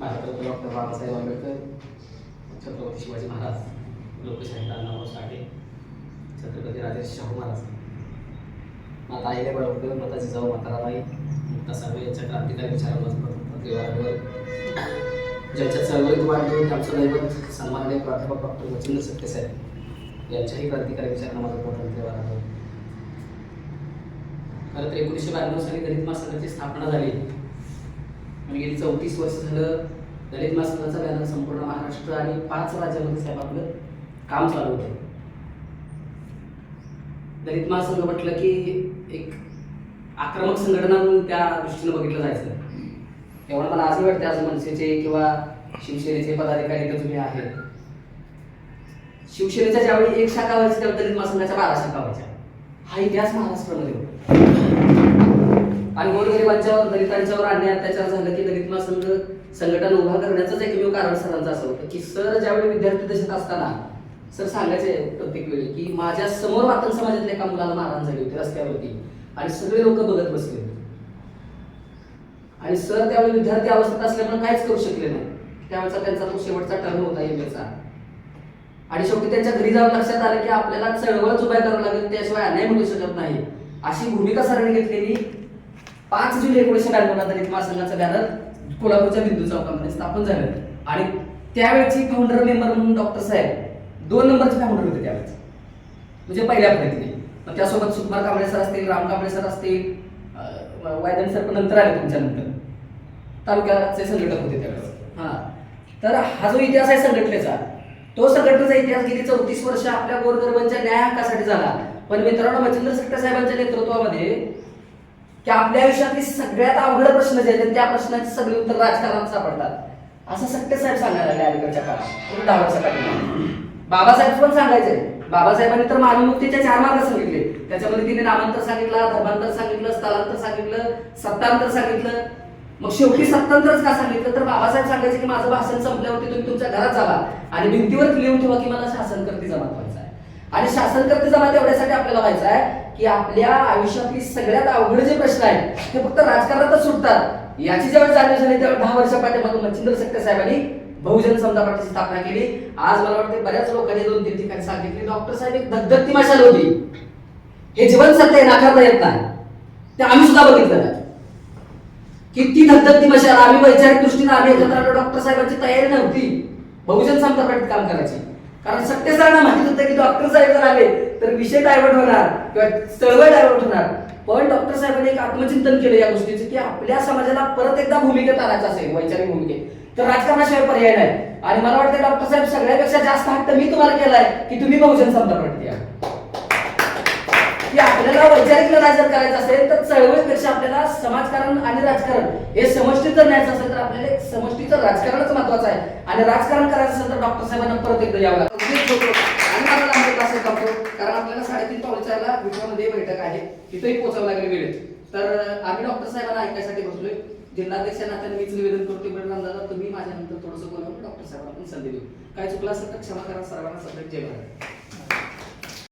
Bharat Ratna doctor Babasaheb Ambedkar Chhatrapati Shivaji Maharaj लोकशाही अण्णाभाऊ साठे छत्रपती राजेश शाहू महाराज. माता आईने बळवकर मताची जाऊ माताराबाई मुक्ता सावे यांच्या क्रांतिकारी विचारांवर प्रतिवादावर ज्यांच्या चळवळीत वाढले आमचं दैवत सन्माननीय प्राध्यापक डॉक्टर मचिंद्र सत्यसाहेब यांच्याही क्रांतिकारी विचारांना माझं स्वातंत्र्य आहे खरं तर एकोणीसशे ब्याण्णव साली दलित महासंघाची स्थापना झाली. आणि गेली चौतीस वर्ष झालं दलित मासिकाचा बॅनर संपूर्ण महाराष्ट्र आणि पाच राज्यामध्ये साहेब आपलं काम चालू होतं. दलित महासंघ म्हटलं की एक आक्रमक संघटना म्हणून त्या दृष्टीनं बघितलं जायचं. एवढं मला असं वाटतं आज मनसेचे किंवा शिवसेनेचे पदाधिकारी इथं तुम्ही आहेत. शिवसेनेच्या ज्यावेळी एक शाखा व्हायची त्यावेळी दलित महासंघाच्या बारा शाखा व्हायच्या. हा इतिहास महाराष्ट्रामध्ये होता. आणि गोरगरिबांच्यावर दलितांच्यावर अन्याय अत्याचार झालं की दलित महासंघ संघटन उभा करण्याचंच एकमेव कारण सरांचं असं होतं की सर ज्यावेळी विद्यार्थी दशेत असताना सर सांगायचे प्रत्येक वेळी की माझ्यासमोर वातन समाजातल्या एका मुलाला मारहाण झाली होती रस्त्यावरती आणि सगळे लोक बघत बसले आणि सर त्यावेळी विद्यार्थी अवस्थेत असल्यामुळे काहीच करू शकले नाही. त्यावेळेचा त्यांचा तो शेवटचा टर्म होता एम आणि शेवटी त्यांच्या घरी जाऊन लक्षात आलं की आपल्याला चळवळच उभ्या करावं लागेल त्याशिवाय अन्याय म्हणू शकत नाही. अशी भूमिका सरांनी घेतलेली. पाच जुलै एकोणीसशे ब्याण्णवला दलित महासंघाचं बॅनर कोल्हापूरच्या बिंदू चौकामध्ये स्थापन झालं. आणि त्यावेळेची फाउंडर मेंबर म्हणून डॉक्टर साहेब दोन नंबरचे फाउंडर होते त्यावेळेस म्हणजे पहिल्या फळीतले मग त्यासोबत सुकुमार कांबळे सर असतील राम कांबळे सर असतील वायदन सर पण नंतर आले तुमच्या नंतर तालुक्याचे संघटक होते त्यावेळेस. हा. तर हा जो इतिहास आहे संघटनेचा तो संघटनेचा इतिहास गेली चौतीस वर्ष आपल्या गोरगरबांच्या न्याय हक्कासाठी झाला. पण मित्रांनो मच्छिंद्र सट्टा साहेबांच्या नेतृत्वामध्ये की आपल्या आयुष्यातले सगळ्यात अवघड प्रश्न जे आहेत त्या प्रश्नाची सगळी उत्तर राजकारणात सापडतात. असं सत्य साहेब सांगायला लागले अलीकडच्या काळात. पूर्ण दहा वर्षासाठी बाबासाहेब पण सांगायचे. बाबासाहेबांनी तर मानवमुक्तीचे चार मार्ग सांगितले. त्याच्यामध्ये तिने नामांतर सांगितलं धर्मांतर सांगितलं स्थलांतर सांगितलं सत्तांतर सांगितलं. मग शेवटी सत्तांतरच का सांगितलं? तर बाबासाहेब सांगायचे की माझं भाषण संपल्यावरती तुम्ही तुमच्या घरात जावा आणि भिंतीवर लिहून ठेवा की मला शासनकर्ती जमात व्हायचा आहे. आणि शासनकर्ती जमात एवढ्यासाठी आपल्याला व्हायचं आहे की आपल्या आयुष्यातली सगळ्यात अवघड जे प्रश्न आहेत ते फक्त राजकारणातच सुटतात. याची ज्यावेळी जाणीव झाली त्यावेळी दहा वर्षा पाठीमागून मच्छिंद्र सत्य साहेबांनी बहुजन समता पार्टीची स्थापना केली. आज मला वाटते बऱ्याच लोकांनी दोन तीन ठिकाणी सांगितले. डॉक्टर साहेब एक धगधगती मशाल होती. हे जीवन सत्य नाकारता येत नाही. ते आम्ही सुद्धा बघितलं किती धगधगती मशाल आम्ही वैचारिक दृष्टीने आम्ही एकत्र डॉक्टर साहेबांची तयारी नव्हती. बहुजन समता पार्टीत काम करायची. कारण सत्य सरांना माहीत होतं की डॉक्टर साहेब जर आले तर विषय डायव्हर्ट होणार किंवा चळवळ डायव्हर्ट होणार. पण डॉक्टर साहेबांनी एक आत्मचिंतन केलं या गोष्टीचं की आपल्या समाजाला परत एकदा भूमिकेत आणायचं असेल वैचारिक भूमिकेत. तर राजकारणाशिवाय पर्याय नाही. आणि मला वाटतं डॉक्टर साहेब सगळ्यापेक्षा जास्त हक्क मी तुम्हाला केलाय की तुम्ही बहुजन संदर्भात द्या या. की आपल्याला वैचारिक लढाई जर करायचं असेल तर चळवळीपेक्षा आपल्याला समाजकारण आणि राजकारण हे समष्टीचं जर न्यायचं असेल तर आपल्याला एक समष्टीचं राजकारणच महत्वाचं आहे. आणि राजकारण करायचं असेल तर डॉक्टर साहेबांना परत एकदा यावं लागतं करतो कारण आपल्याला साडेतीन पावसाला विश्वामध्ये बैठक आहे. तिथेही पोहोचावं लागेल वेळेत. तर आम्ही डॉक्टर साहेबांना ऐकायसाठी बसलोय. जिल्हाध्यक्ष नात्याने मीच निवेदन करतो बळराम दादा तुम्ही माझ्यानंतर थोडंसं बोलावून डॉक्टर साहेबांना पण संधी देऊ. काय चुकलं असेल तर क्षमा करा सर्वांना सगळ्यात जय भारत.